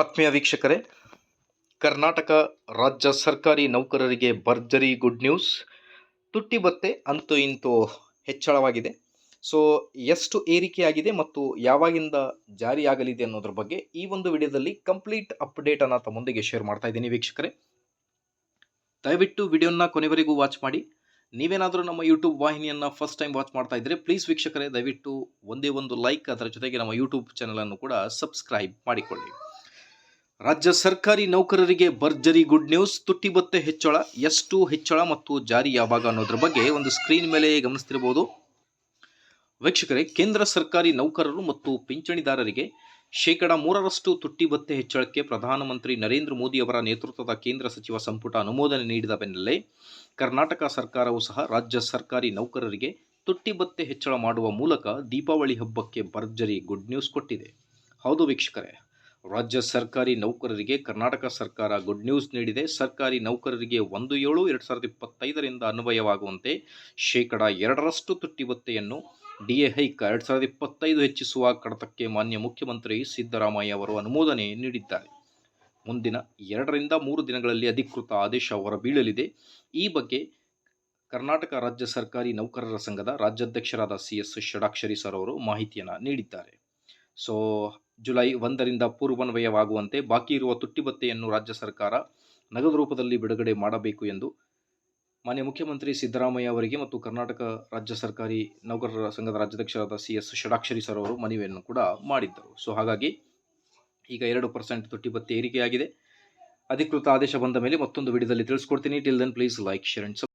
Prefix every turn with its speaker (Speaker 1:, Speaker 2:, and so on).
Speaker 1: ಆತ್ಮೀಯ ವೀಕ್ಷಕರೇ, ಕರ್ನಾಟಕ ರಾಜ್ಯ ಸರ್ಕಾರಿ ನೌಕರರಿಗೆ ಭರ್ಜರಿ ಗುಡ್ ನ್ಯೂಸ್. ತುಟ್ಟಿ ಬತ್ತೆ ಅಂತೂ ಇಂತೂ ಹೆಚ್ಚಳವಾಗಿದೆ. ಸೊ ಎಷ್ಟು ಏರಿಕೆಯಾಗಿದೆ ಮತ್ತು ಯಾವಾಗಿಂದ ಜಾರಿಯಾಗಲಿದೆ ಅನ್ನೋದ್ರ ಬಗ್ಗೆ ಈ ಒಂದು ವಿಡಿಯೋದಲ್ಲಿ ಕಂಪ್ಲೀಟ್ ಅಪ್ಡೇಟನ್ನು ತಮ್ಮೊಂದಿಗೆ ಶೇರ್ ಮಾಡ್ತಾ ಇದ್ದೀನಿ ವೀಕ್ಷಕರೇ. ದಯವಿಟ್ಟು ವಿಡಿಯೋನ ಕೊನೆವರೆಗೂ ವಾಚ್ ಮಾಡಿ. ನೀವೇನಾದರೂ ನಮ್ಮ ಯೂಟ್ಯೂಬ್ ವಾಹಿನಿಯನ್ನು ಫಸ್ಟ್ ಟೈಮ್ ವಾಚ್ ಮಾಡ್ತಾ ಇದ್ದರೆ ಪ್ಲೀಸ್ ವೀಕ್ಷಕರೇ, ದಯವಿಟ್ಟು ಒಂದೇ ಒಂದು ಲೈಕ್ ಅದರ ಜೊತೆಗೆ ನಮ್ಮ ಯೂಟ್ಯೂಬ್ ಚಾನಲನ್ನು ಕೂಡ ಸಬ್ಸ್ಕ್ರೈಬ್ ಮಾಡಿಕೊಳ್ಳಿ. ರಾಜ್ಯ ಸರ್ಕಾರಿ ನೌಕರರಿಗೆ ಭರ್ಜರಿ ಗುಡ್ ನ್ಯೂಸ್, ತುಟ್ಟಿ ಭತ್ತೆ ಹೆಚ್ಚಳ, ಎಷ್ಟು ಹೆಚ್ಚಳ ಮತ್ತು ಜಾರಿ ಯಾವಾಗ ಅನ್ನೋದ್ರ ಬಗ್ಗೆ ಒಂದು ಸ್ಕ್ರೀನ್ ಮೇಲೆ ಗಮನಿಸ್ತಿರಬಹುದು ವೀಕ್ಷಕರೇ, ಕೇಂದ್ರ ಸರ್ಕಾರಿ ನೌಕರರು ಮತ್ತು ಪಿಂಚಣಿದಾರರಿಗೆ ಶೇಕಡ ಮೂರರಷ್ಟು ತುಟ್ಟಿ ಭತ್ತೆ ಹೆಚ್ಚಳಕ್ಕೆ ಪ್ರಧಾನಮಂತ್ರಿ ನರೇಂದ್ರ ಮೋದಿ ಅವರ ನೇತೃತ್ವದ ಕೇಂದ್ರ ಸಚಿವ ಸಂಪುಟ ಅನುಮೋದನೆ ನೀಡಿದ ಬೆನ್ನಲ್ಲೇ ಕರ್ನಾಟಕ ಸರ್ಕಾರವು ಸಹ ರಾಜ್ಯ ಸರ್ಕಾರಿ ನೌಕರರಿಗೆ ತುಟ್ಟಿ ಭತ್ತೆ ಹೆಚ್ಚಳ ಮಾಡುವ ಮೂಲಕ ದೀಪಾವಳಿ ಹಬ್ಬಕ್ಕೆ ಭರ್ಜರಿ ಗುಡ್ ನ್ಯೂಸ್ ಕೊಟ್ಟಿದೆ. ಹೌದು ವೀಕ್ಷಕರೇ. ರಾಜ್ಯ ಸರ್ಕಾರಿ ನೌಕರರಿಗೆ ಕರ್ನಾಟಕ ಸರ್ಕಾರ ಗುಡ್ ನ್ಯೂಸ್ ನೀಡಿದೆ. ಸರ್ಕಾರಿ ನೌಕರರಿಗೆ ಒಂದು ಏಳು ಎರಡು ಸಾವಿರದ ಇಪ್ಪತ್ತೈದರಿಂದ ಅನ್ವಯವಾಗುವಂತೆ ಶೇಕಡ ಎರಡರಷ್ಟು ತುಟ್ಟಿ ಭತ್ತೆಯನ್ನು ಡಿಎ ಹೈಕ್ ಎರಡು ಸಾವಿರದ ಇಪ್ಪತ್ತೈದು ಹೆಚ್ಚಿಸುವ ಕಡತಕ್ಕೆ ಮಾನ್ಯ ಮುಖ್ಯಮಂತ್ರಿ ಸಿದ್ದರಾಮಯ್ಯ ಅವರು ಅನುಮೋದನೆ ನೀಡಿದ್ದಾರೆ. ಮುಂದಿನ ಎರಡರಿಂದ ಮೂರು ದಿನಗಳಲ್ಲಿ ಅಧಿಕೃತ ಆದೇಶ ಹೊರಬೀಳಲಿದೆ. ಈ ಬಗ್ಗೆ ಕರ್ನಾಟಕ ರಾಜ್ಯ ಸರ್ಕಾರಿ ನೌಕರರ ಸಂಘದ ರಾಜ್ಯಾಧ್ಯಕ್ಷರಾದ ಸಿ ಎಸ್ ಷಡಾಕ್ಷರಿ ಸರ್ ಅವರು ಮಾಹಿತಿಯನ್ನು ನೀಡಿದ್ದಾರೆ. ಸೊ ಜುಲೈ ಒಂದರಿಂದ ಪೂರ್ವನ್ವಯವಾಗುವಂತೆ ಬಾಕಿ ಇರುವ ತುಟ್ಟಿಬತ್ತೆಯನ್ನು ರಾಜ್ಯ ಸರ್ಕಾರ ನಗದು ರೂಪದಲ್ಲಿ ಬಿಡುಗಡೆ ಮಾಡಬೇಕು ಎಂದು ಮಾನ್ಯ ಮುಖ್ಯಮಂತ್ರಿ ಸಿದ್ದರಾಮಯ್ಯ ಅವರಿಗೆ ಮತ್ತು ಕರ್ನಾಟಕ ರಾಜ್ಯ ಸರ್ಕಾರಿ ನೌಕರರ ಸಂಘದ ರಾಜ್ಯಾಧ್ಯಕ್ಷರಾದ ಸಿ ಎಸ್ ಷಡಾಕ್ಷರಿ ಸರ್ ಅವರು ಮನವಿಯನ್ನು ಕೂಡ ಮಾಡಿದ್ದರು. ಸೊ, ಹಾಗಾಗಿ ಈಗ ಎರಡು ಪರ್ಸೆಂಟ್ ತುಟ್ಟಿಬತ್ತೆ ಏರಿಕೆಯಾಗಿದೆ. ಅಧಿಕೃತ ಆದೇಶ ಬಂದ ಮೇಲೆ ಮತ್ತೊಂದು ವಿಡಿಯೋದಲ್ಲಿ ತಿಳಿಸ್ಕೊಡ್ತೀನಿ. Till then please like share and